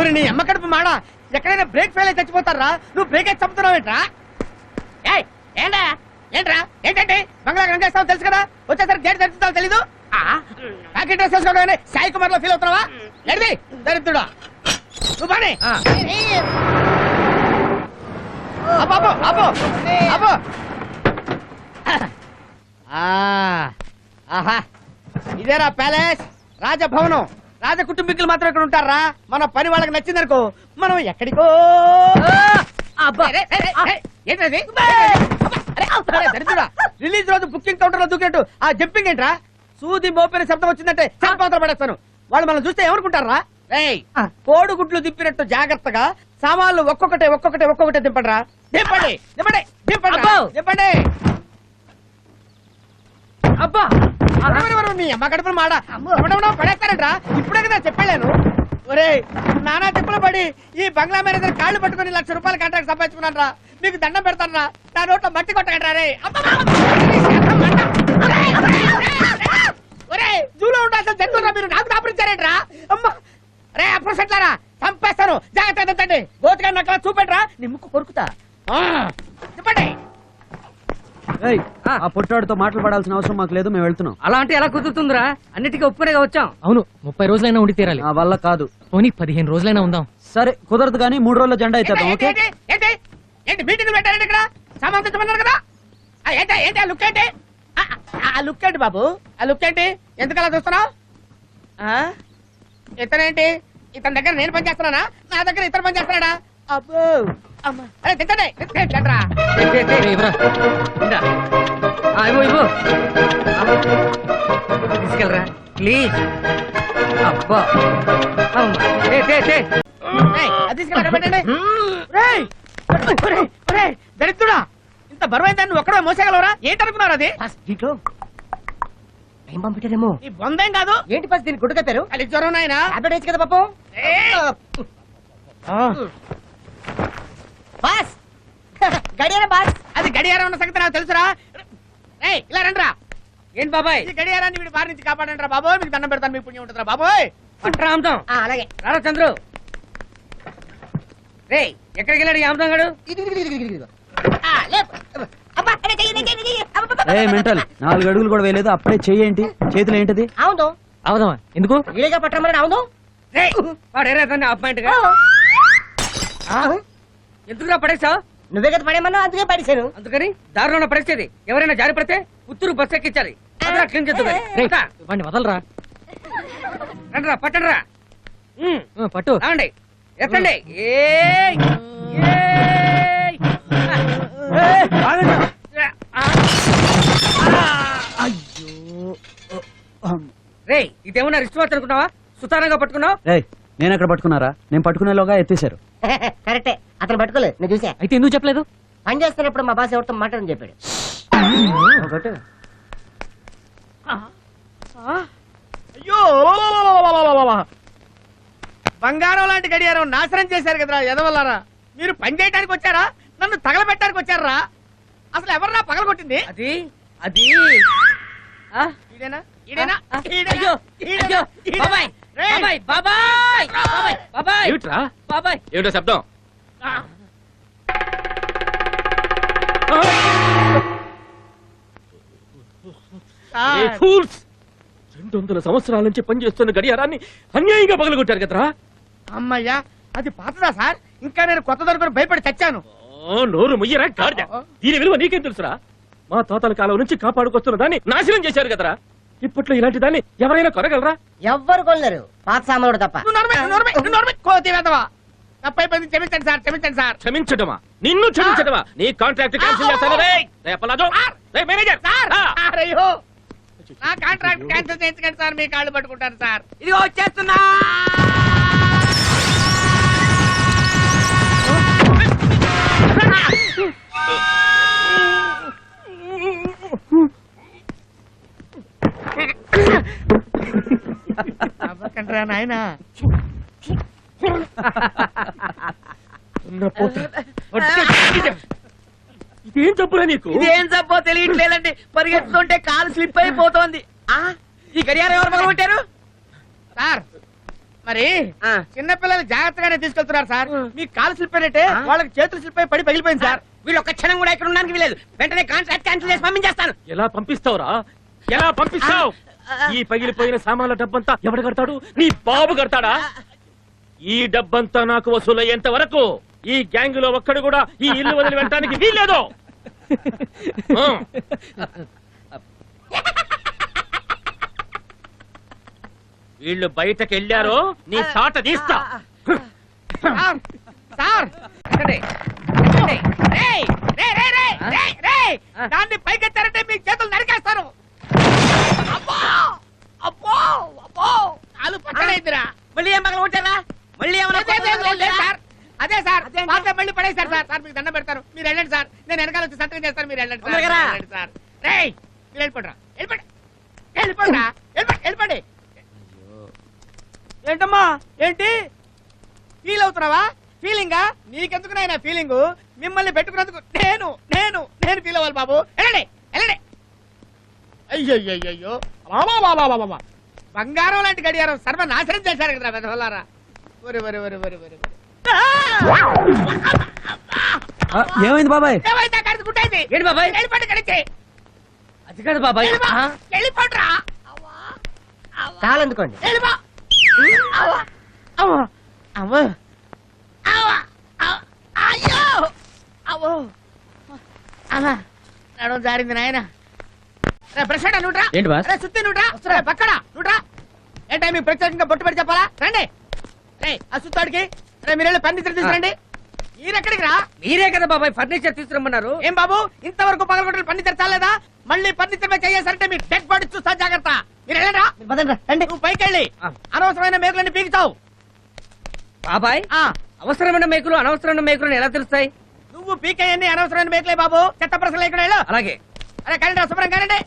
ఊరి నీ అమ్మ కడుపు మాడ? ఎక్కడైనా బ్రేక్ ఫెయిల్ అయితే చచ్చిపోతారా? నువ్వు బ్రేక్ అయితే చంపుతున్నావు ఏంట్రా? ఏయ్ ఏంటా ఏంట్రా? ఏంటంటే బంగ్లా రంగేస్తావు తెలుసు కదా? వచ్చేసరికి గేట్ తెరుస్తావు తెలీదు? ప్యాకెట్ డ్రెస్ వేసుకోవడం సాయి కుమార్లో ఫీల్ అవుతున్నావా? ఎడిది దరిద్రుడా. నువ్వు బానే అబ్బో అబ్బో అబ్బో అబ్బో ఆ, ఆహా. ఇదేరా ప్యాలెస్? రాజభవనం. రాజ కుటుంబీకులు మాత్రం ఇక్కడ ఉంటారా? మన పని వాళ్ళకి నచ్చిందనుకో మనం ఎక్కడికో. రిలీజ్ రోజు బుకింగ్ కౌంటర్లో దూకినట్టు. ఆ జంపింగ్ ఏంట్రా? సూది మోపిన శబ్దం వచ్చిందంటే చంపాత్ర పడేస్తాను. వాళ్ళు మనం చూస్తే ఏమనుకుంటారా? రేయ్ కోడిగుడ్లు దింపినట్టు జాగ్రత్తగా సామాన్లు ఒక్కొక్కటే ఒక్కొక్కటే ఒక్కొక్కటే దింపండి దింపండి దింపండి దింపండి అబ్బో. దింపండి. అబ్బా. మీ అమ్మ కడుపులు మాడ పడేస్తారంట్రా ఇప్పుడే కదా చెప్పాను ఒరే నానా తిప్పులు పడి ఈ బంగ్లా మేనేజర్ కాళ్ళు పట్టుకుని లక్ష రూపాయల కాంట్రాక్ట్ సంపాదించుకున్నాను రా మీకు దండం పెడతాను రా నా నోట్లో మట్టి కొట్టకండి రే ఒరే జూలో ఉండాల్సిన జంతువురా మీరు నాకు దాపరించారేంట్రా అమ్మ రే అప్పుడు సెట్లారా చంపేస్తాను జాగ్రత్త ఎత్తండి గోతుగా నక్కల చూపెట్రా నీ ముక్కు కొరుకుతా ఆ, చెప్పండి ఆ. పొట్టాడితో మాటలు పడాల్సిన అవసరం మాకు లేదు మేము వెళ్తున్నాం. అలా అంటే ఎలా కుదురుతుందిరా? అన్నిటికీ ఒప్పునేగా వచ్చాం. అవును ముప్పై రోజులైనా ఉండి తీరాలి. నా వల్ల కాదు. పోనీ పదిహేను రోజులైనా ఉందాం. సరే కుదరదు కానీ మూడు రోజుల జెండా అయితే ఓకే? ఏంటి ఏంటి ఏంటి మీటింగ్ పెట్టారండి ఇక్కడ? కదా? ఆ, ఏంటి ఏంటి ఆ లుక్ ఏంటి? ఆ, ఆ, ఆ లుక్ ఏంటి బాబు? ఆ లుక్ ఏంటి? ఎందుకలా చూస్తున్నావు? ఇతనేంటి? ఇతని దగ్గర నేను పని చేస్తున్నానా నా దగ్గర ఇతను పని చేస్తున్నాడా అబ్బో! తీసుకెళ్ళరా. ప్లీజ్. అబ్బా. దరిద్రుడా. ఇంత బరువైన దాన్ని ఒక్కడే మోసేగలవరా ఏంటనుకున్నారు అది? ఫస్ట్ దీంట్లో ఏం పంపించారేమో ఈ బొందేం కాదు. ఏంటి ఫస్ట్ దీన్ని గుడ్డు కట్టారు అది జ్వరం నాయనా. కదా పాపం. గడియార బాస్. అది గడియారం ఉన్న సంగతి నాకు తెలుసురా. ఏయ్ ఇలా రండిరా. ఏంటి బాబాయ్? ఈ గడియారాన్ని వీడి బారి నుంచి కాపాడండి రా బాబోయ్. మీకు దండం పెడతాను మీకు పుణ్యం ఉంటుందిరా బాబోయ్. పట్రా అమ్ముతాం అలాగే. రారా చంద్రు. రే ఎక్కడికి వెళ్ళాడు ఈ అమ్ముతాం గడు? ఏ మెంటల్ నాలుగు అడుగులు కూడా వేయలేదు. అప్పుడే చెయ్యేంటి చేతులు ఏంటిది? అవును అవదామా ఎందుకు? వీడిగా పట్టమని అవును రే వాడు ఏరే అతన్ని అపాయింట్గా ఎందుకురా పడేసావు నువ్వే కదా పడేమన్నా అందుకే పడేశాను. అందుకని దారిలో పడేసేది ఎవరైనా జారి పడితే పుత్తూరు బస్ ఎక్కించాలి. వదలరా. రండిరా పట్టండిరా. పట్టు. రావండి. ఎత్తండి. ఏయ్! ఏయ్! ఆ! రేయ్ ఇదేమన్నా రిస్ట్ వాచ్ అనుకున్నావా? సుతారంగా పట్టుకున్నావు? నేను ఎక్కడ పట్టుకున్నారా? నేను పట్టుకునేలోగా ఎత్తేశారు. కరెక్టే. అతను పట్టుకోలేదు నేను చూసా. అయితే ఎందుకు చెప్పలేదు? పని చేస్తున్నప్పుడు మా బాస్ ఎవరితో మాట్లాడని చెప్పాడు. ఒకటి అయ్యో! బంగారం లాంటి గడియారం నాశనం చేశారు కదరా ఎదవల్లారా మీరు పని చేయడానికి వచ్చారా? నన్ను తగలబెట్టడానికి వచ్చారా? అసలు ఎవర్రా పగలగొట్టింది? అది అది. ఆ? ఈడేనా? ఈడేనా? ఈడేనా? ఈడేనా? బాబాయ్! బాబాయ్! బాబాయ్ బాబాయ్ బాబాయ్! ఏమిట్రా? బాబాయ్! ఏమిటో శబ్దం? రెండు వందల సంవత్సరాల నుంచి పనిచేస్తున్న గడియారాన్ని అన్యాయంగా పగలగొట్టారు కదరా? అమ్మయ్యా అది పాతదా సార్? ఇంకా నేను కొత్త దొరుకుని భయపడి చచ్చాను. ఓ, నోరు ముయ్యరా గాడిద. దీని విలువ నీకేం తెలుసురా? మా తాతల కాలం నుంచి కాపాడుకొస్తున్న దాన్ని నాశనం చేశారు కదరా? ఇప్పట్లో ఇలాంటి దాన్ని ఎవరైనా కొనగలరా? ఎవ్వరు కొనలేరు. పాత సామానుడు తప్ప. క్షమించండి సార్ క్షమించండి సార్. క్షమించటమా? నిన్ను క్షమించటమా? నీ కాంట్రాక్ట్ క్యాన్సిల్ చేస్తాను. రే రే పలాజో రే మేనేజర్. సార్. అయ్యో. నా కాంట్రాక్ట్ క్యాన్సిల్ చేయించకండి సార్. మీ కాళ్ళు పట్టుకుంటాను సార్. ఇదిగో వచ్చేస్తున్నా. అవ్వకండి రా నాయన. ఇదేం తప్పురా నీకు? ఇదేం చెప్పో తెలియట్లేదండి. పరిగెత్తుతుంటే కాలు స్లిప్ అయిపోతోంది. ఆ ఈ గడియారం ఎవరు మొదలుపెట్టారు సార్ మరి ఆ. చిన్నపిల్లలు జాగ్రత్తగానే తీసుకెళ్తున్నారు సార్. మీకు కాలు స్లిప్ అయినట్టే వాళ్ళకి చేతులు స్లిప్ అయి పడి పగిలిపోయింది సార్. వీళ్ళు ఒక్క క్షణం కూడా ఇక్కడ ఉండడానికి వీలేదు వెంటనే కాంట్రాక్ట్ క్యాన్సిల్ చేసి పంపించేస్తాను. ఎలా పంపిస్తావురా? ఎలా పంపిస్తావు? ఈ పగిలిపోయిన సామాన్ల డబ్బంతా ఎవడు కడతాడు నీ బాబు కడతాడా ఈ డబ్బంతా నాకు వసూలయ్యేంత వరకు ఈ గ్యాంగ్లో ఒక్కడు కూడా ఈ ఇల్లు వదిలి వెళ్ళటానికి వీల్లేదు ఆ. వీళ్ళు బయటకు వెళ్ళారో నీ తాట తీస్తా సార్, సార్ ఎక్కడే? ఎక్కడే? రేయ్, రేయ్, రేయ్, రేయ్, రేయ్, రేయ్, దాన్ని పైకెత్తారంటే మీ చేతులు నరికేస్తాను అబ్బో అబ్బో అబ్బో. కాలు పక్కనైందిరా మళ్ళీ ఏం కొట్టారా? మళ్ళీ ఏమైనా అదే, అదే, అదే, అదే, సార్. అదే సార్? పాత మళ్ళీ పడేశారు సార్. సార్ మీకు దండం పెడతారు మీరు వెళ్ళండి సార్. నేను వెనకాల వచ్చి సంతకం చేస్తాను. మీరు వెళ్ళండి సార్. తొందరగా రా. మీరు సార్. వెళ్ళిపోండి. వెళ్ళిపోండి వెళ్ళిపోండి వెళ్ళిపోండి. ఏంటమ్మా? ఏంటి? ఫీల్ అవుతున్నావా? ఫీలింగా నీకెందుకు నాయన ఫీలింగ్ మిమ్మల్ని పెట్టుకున్నందుకు నేను నేను నేను ఫీల్ అవ్వాలి బాబు. వెళ్ళండి వెళ్ళండి. అయ్యయ్యో బంగారం లాంటి గడియారం సర్వనాశనం చేశారు కదా వెధవలారా ఒరి ఒరి ఒరి ఒరి ఒరి ఒరి. ఆ, ఏమైంది బాబాయ్ ఏమైంది అక్కడ గుట్టయింది ఏంటి బాబాయ్ వెళ్ళిపోండి ఇక్కడికి అది కాదు బాబాయ్? వెళ్ళిపోండ్రా కాలు అందుకోండి వెళ్ళిపో అవ్వ. అవ్వ. అవ్వ. అవ్వ. అవ్వ. అయ్యో అవ్వో అవ్వ. నడుము జారింది నాయన రే ప్రశాంత్ నుట్రా ఏంటి బాస్? రే సుత్తి నుట్రా రే పక్కన నుట్రా ఏంటో మీకు ప్రత్యేకంగా బొట్టు పెట్టి చెప్పాలా రండి. రే ఆ సుత్తాడికి రే మీరు వెళ్ళి ఫర్నిచర్ తీసుకురండి. మీరెక్కడికి రా? మీరే కదా బాబాయ్ ఫర్నిచర్ తీసుకురమ్మన్నారు. ఏం బాబు? ఇంతవరకు పగలగొట్టిన ఫర్నిచర్ చాలేదా? మళ్ళీ ఫర్నిచర్ మీద చేసారంటే మీ డెడ్ బాడీ చూస్తా జాగ్రత్త. మీరు రండి. నువ్వు పైకి వెళ్ళి ఆ. అనవసరమైన మేకులన్నీ పీకుతావు. బాబాయ్ ఆ. అవసరమైన మేకులు అనవసరమైన మేకులు ఎలా తెలుస్తాయి? నువ్వు పీకేయన్ని అనవసరమైన మేకలే బాబు. చెత్త వెళ్ళు. అలాగే. అరే కరెంట్ శుభ్రం కానండి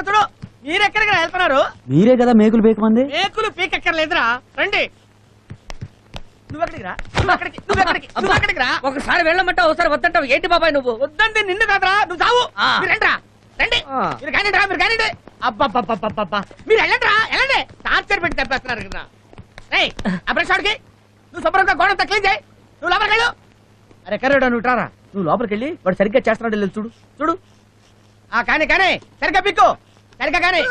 చూడు మీరెక్కడికి వెళ్తున్నారు? మీరే కదా మేకులు బేకమంది మేకులు పీకెక్కర్లేదురా. రండి. నువ్వు అక్కడికి రా? నువ్వు అక్కడికి నువ్వు అక్కడికి నువ్వు అక్కడికి రా? ఒకసారి వెళ్ళమంటావు ఒకసారి వద్దంటావు. ఏంటి బాబాయ్ నువ్వు? వద్దంటే నిన్ను కాదురా. నువ్వు చావు. ఆ. మీరు రా రండి. ఆ. మీరు కానివ్వండి రా మీరు కానివ్వండి అబ్బబ్బబ్బబ్బబ్బా మీరు వెళ్ళండి రా వెళ్ళండి. టార్చర్ పెట్టి తెప్పేస్తున్నారు కదా. రేయ్ ఆ బ్రష్ వాడికి నువ్వు శుభ్రంగా గోడ క్లీన్ చేయి. నువ్వు లోపలికి వెళ్ళు. అరే కర్రేడా నువ్వు ట్రారా నువ్వు లోపలికి వెళ్ళి వాడు సరిగ్గా చేస్తున్నాడు లేదు చూడు. చూడు. ఆ కానీ కానీ సరిగ్గా పిక్కు. సరిగ్గా కానీ.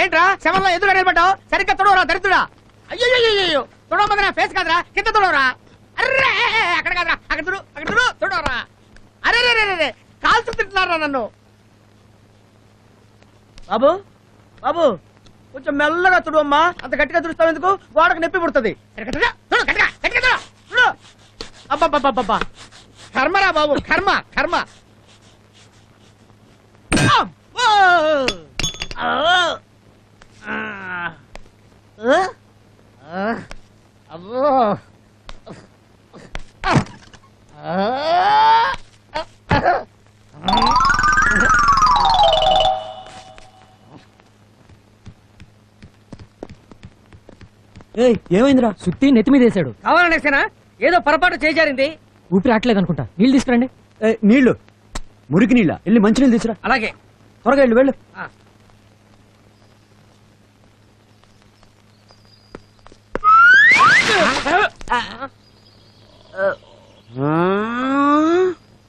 ఏంట్రా? శవంలో ఎదురుగా నిలబడ్డావు సరిగ్గా తుడవరా దరిద్రుడా? అయ్యో అయ్యో నా ఫేస్ కాదురా కింద తుడవరా? అర్రే! అక్కడ కాదురా అక్కడ తుడు అక్కడ తుడు తుడవరా? అరే రే రే, రే కాల్చు తింటున్నారా నన్ను? బాబు బాబు కొంచెం మెల్లగా తుడవమ్మా అంత గట్టిగా తుడుస్తావు ఎందుకు? గోడకు నొప్పి పుడుతుంది. గట్టిగా తుడు, గట్టిగా, గట్టిగా కర్మరా బాబు కర్మ కర్మ. అబ్బో! ఏయ్ ఏమైందిరా? సుత్తి నెత్తి మీద వేసాడు కావాలనేసేనా ఏదో పొరపాటు చేజారింది. ఊపిరి ఆటలేదు అనుకుంటా నీళ్ళు తీసుకురండి. నీళ్ళు మురికి నీళ్ళ. వెళ్ళి మంచినీళ్ళు తీసురా అలాగే. త్వరగా వెళ్ళు వెళ్ళు. ఆ.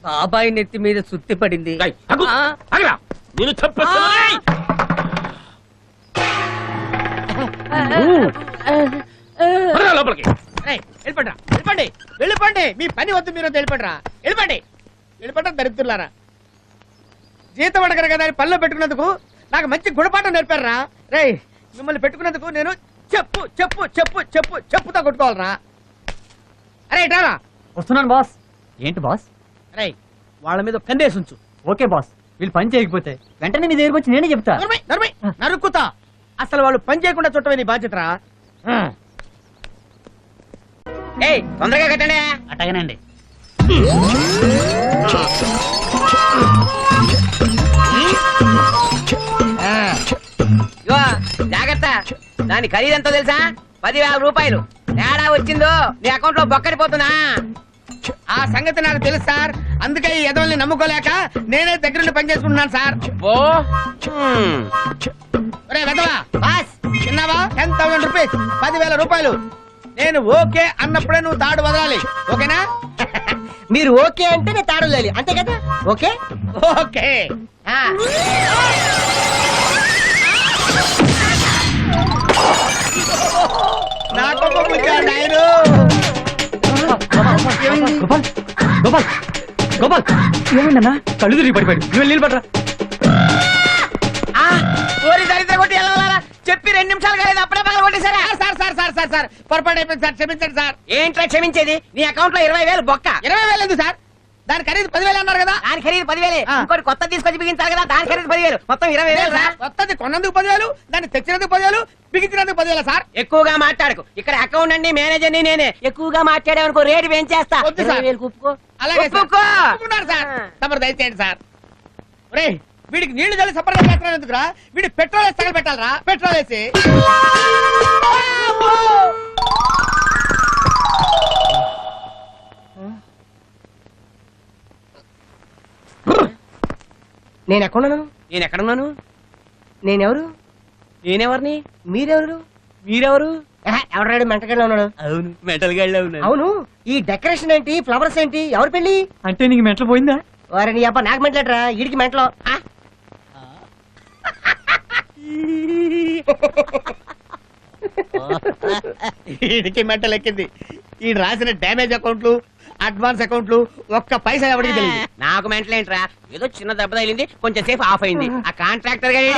బాబాయ్ నెత్తి మీద సుత్తి పడింది. నేను లోపలికి. వెళ్ళిపోండి వెళ్ళిపోండి. వెళ్ళిపోండి. మీ పని వద్దు మీరు వద్దు వెళ్ళిపోండి రా వెళ్ళిపోండి. వెళ్ళిపోండి దరిద్రులారా. జీతం అడగరు కదా అని పనిలో పెట్టుకున్నందుకు నాకు మంచి గుణపాఠం నేర్పారా? రేయ్ మిమ్మల్ని పెట్టుకున్నందుకు నేను చెప్పు చెప్పు చెప్పు చెప్పు చెప్పుతో కొట్టుకోవాలరా. అరే ఇటారా వస్తున్నాను బాస్. ఏంటి బాస్? రేయ్ వాళ్ళ మీద కన్నేసి ఉంచు ఓకే బాస్. వీళ్ళు పని చేయకపోతే వెంటనే నీ దగ్గరికి వచ్చి నేనే చెప్తా. నరుమై, నరుమై, నరుక్కుతా. అసలు వాళ్ళు పని చేయకుండా చుట్టమే నీ బాధ్యతరా? ఏయ్ తొందరగా కట్టండి. అట్టగనండి. ఇగో జాగ్రత్త. దాని ఖరీదు ఎంతో తెలుసా? పదివేల రూపాయలు. తేడా వచ్చిందో నీ అకౌంట్లో బొక్కడిపోతున్నా ఆ సంగతి నాకు తెలుసు సార్. అందుకే ఈ ఎదవల్ని నమ్ముకోలేక నేనే దగ్గరుండి పనిచేసుకుంటున్నాను సార్. ఒరే వెదవా బాస్. చిన్నవా? Ten thousand rupees. పదివేల రూపాయలు. నేను ఓకే అన్నప్పుడే నువ్వు తాడు వదలాలి. ఓకేనా? మీరు ఓకే అంటే నేను తాడు లేలి అంతే కదా? ఓకే? ఓకే. గోపాల్ గోపాల్ గోపాల్. ఏమైందన్నా? కళ్ళు తిరిగి పడిపోయాడు. నువ్వు నీళ్ళు పడరా చెప్పి రెండు నిమిషాలు కాలేదు అప్పుడే పగల కొట్టేశారా సార్ సార్. పొరపాటు అయిపోయింది సార్. క్షమించండి సార్. ఏంట్రా క్షమించేది? నీ అకౌంట్లో ఇరవై వేలు బొక్క. ఇరవై వేలు ఎందుకు సార్? దాని ఖరీదు పదివేలు అన్నారు కదా. దాని ఖరీదు పదివేలే. ఆ. ఇంకోటి కొత్త తీసుకొచ్చి బిగించాలి కదా దాని ఖరీదు పదివేలు. మొత్తం ఇరవై వేలు సార్. కొత్తది కొన్నందుకు పదివేలు దాన్ని తెచ్చినందుకు పదివేలు బిగించినందుకు పదివేల సార్? ఎక్కువగా మాట్లాడకు. ఇక్కడ అకౌంట్ అండి మేనేజర్ని నేనే. ఎక్కువగా మాట్లాడామనుకో రేటు పెంచేస్తా. వద్దు సార్. ఇరవై వేలు ఒప్పుకో అలాగే సార్. ఒప్పుకో. సార్. తమరు దయచేయండి సార్. వీడికి నీళ్ళు చల్లి సపరేట్ చేస్తున్నాను ఎందుకురా? వీడి పెట్రోల్ వేసి తగలబెట్టాలరా? పెట్రోల్ వేసి! నేను ఎక్కడున్నాను? నేను ఎక్కడున్నాను? నేనెవరు? నేనెవరిని? మీరెవరు? మీరెవరు? ఎవడాడు మెంటకెళ్ళి ఉన్నాడు? అవును మెటల్ ఉన్నాను అవును ఈ డెకరేషన్ ఏంటి ఫ్లవర్స్ ఏంటి ఎవరు పెళ్ళి అంటే నీకు మెట్ల పోయిందా? వారి నీ అబ్బా నాకు మెంటలేట్రా ఈడికి మెంటలో. ఆ, వీడికి మెంటల్ ఎక్కింది. ఈ రాసిన డ్యామేజ్ అకౌంట్లు అడ్వాన్స్ అకౌంట్లు ఒక్క పైసా ఎవరికి తెలియదు. నాకు మెంటల్ ఏంట్రా? ఏదో చిన్న దెబ్బ తగిలింది కొంచెం సేపు ఆఫ్ అయింది. ఆ కాంట్రాక్టర్ గారి